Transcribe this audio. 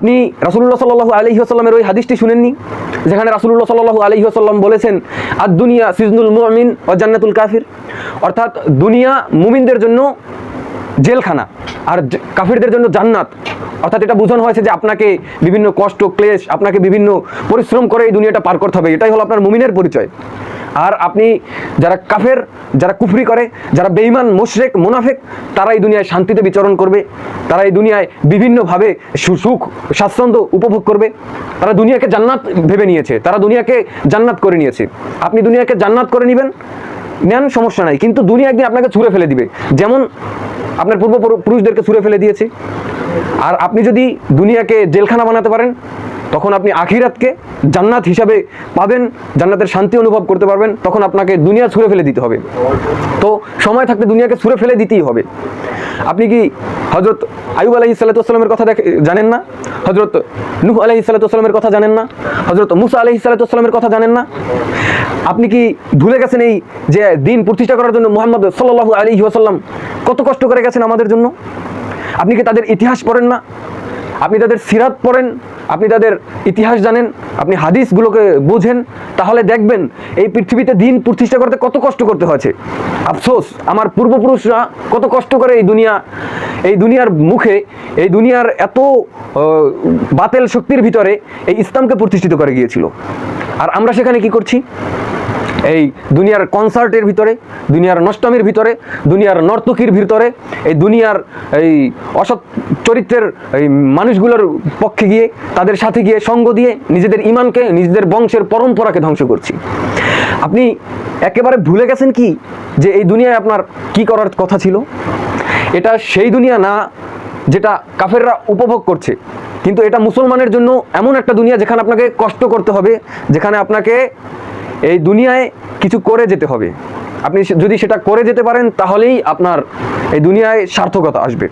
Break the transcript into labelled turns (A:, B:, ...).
A: আপনি রাসুল্লাহ সাল্লাহু আলহি আসাল্লামের ওই হাদিসটি শুনেননি? যেখানে রাসুল্লাহ সাল্লাহু আলহি আসাল্লাম বলেছেন আর দুনিয়া সিজনুল মুমিন ও জান্নাতুল কাফির। অর্থাৎ দুনিয়া মুমিনদের জন্য জেলখানা আর কাফিরদের জন্য জান্নাত। অর্থাৎ এটা বোঝানো হয়েছে যে আপনাকে বিভিন্ন কষ্ট, ক্লেশ, আপনাকে বিভিন্ন পরিশ্রম করে এই দুনিয়াটা পার করতে হবে। এটাই হলো আপনার মুমিনের পরিচয়। আর আপনি যারা কাফের, যারা কুফরি করে, যারা বেঈমান, মুশরেক, মুনাফেক, তারা এই দুনিয়ায় শান্তিতে বিচরণ করবে। তারা এই দুনিয়ায় বিভিন্নভাবে সুখ, স্বাচ্ছন্দ্য উপভোগ করবে। তারা দুনিয়াকে জান্নাত ভেবে নিয়েছে। তারা দুনিয়াকে জান্নাত করে নিয়েছে। আপনি দুনিয়াকে জান্নাত করে নেবেন? নেন, সমস্যা নাই। কিন্তু দুনিয়া একদিন আপনাকে ছুঁড়ে ফেলে দিবে। যেমন আপনার পূর্বপুরুষদেরকে ছুঁড়ে ফেলে দিয়েছে। আর আপনি যদি দুনিয়াকে জেলখানা বানাতে পারেন তখন আপনি আখিরাতকে জান্নাত হিসাবে পাবেন, জান্নাতের শান্তি অনুভব করতে পারবেন, তখন আপনাকে দুনিয়া ছুঁড়ে ফেলে দিতে হবে। তো সময় থাকতে দুনিয়াকে ছুঁড়ে ফেলে দিতেই হবে। আপনি কি হজরত আয়ুব আলাহি সাল্লাতামের কথা দেখে জানেন না? হজরত নুহ আলাহি সাল্লাতামের কথা জানেন না? হজরত মুসা আলাহি সাল্লাতামের কথা জানেন না? আপনি কি ভুলে গেছেন এই যে দিন প্রতিষ্ঠা করার জন্য মোহাম্মদ সাল্লাহু আলী ওয়াসাল্লাম কত কষ্ট করে গেছেন আমাদের জন্য? আপনি কি তাদের ইতিহাস পড়েন না? আপনি তাদের সিরাত পড়েন, আপনি তাদের ইতিহাস জানেন, আপনি হাদিসগুলোকে বোঝেন, তাহলে দেখবেন এই পৃথিবীতে দিন প্রতিষ্ঠা করতে কত কষ্ট করতে হয়েছে। আফসোস, আমার পূর্বপুরুষরা কত কষ্ট করে এই দুনিয়া, এই দুনিয়ার মুখে, এই দুনিয়ার এত বাতেল শক্তির ভিতরে এই ইসলামকে প্রতিষ্ঠিত করে গিয়েছিল। আর আমরা সেখানে কি করছি? এই দুনিয়ার কনসার্টের ভিতরে, দুনিয়ার নষ্টমীর ভিতরে, দুনিয়ার নর্তকীর ভিতরে, এই দুনিয়ার এই অসৎ চরিত্রের এই মানুষগুলোর পক্ষে গিয়ে, তাদের সাথে গিয়ে সঙ্গ দিয়ে নিজেদের ইমানকে, নিজেদের বংশের পরম্পরাকে ধ্বংস করছি। আপনি একেবারে ভুলে গেছেন কি যে এই দুনিয়ায় আপনার কি করার কথা ছিল? এটা সেই দুনিয়া না যেটা কাফেররা উপভোগ করছে। কিন্তু এটা মুসলমানের জন্য এমন একটা দুনিয়া যেখানে আপনাকে কষ্ট করতে হবে, যেখানে আপনাকে এই দুনিয়ায় কিছু করে যেতে হবে। আপনি যদি সেটা করে যেতে পারেন, তাহলেই আপনার এই দুনিয়ায় সার্থকতা আসবে।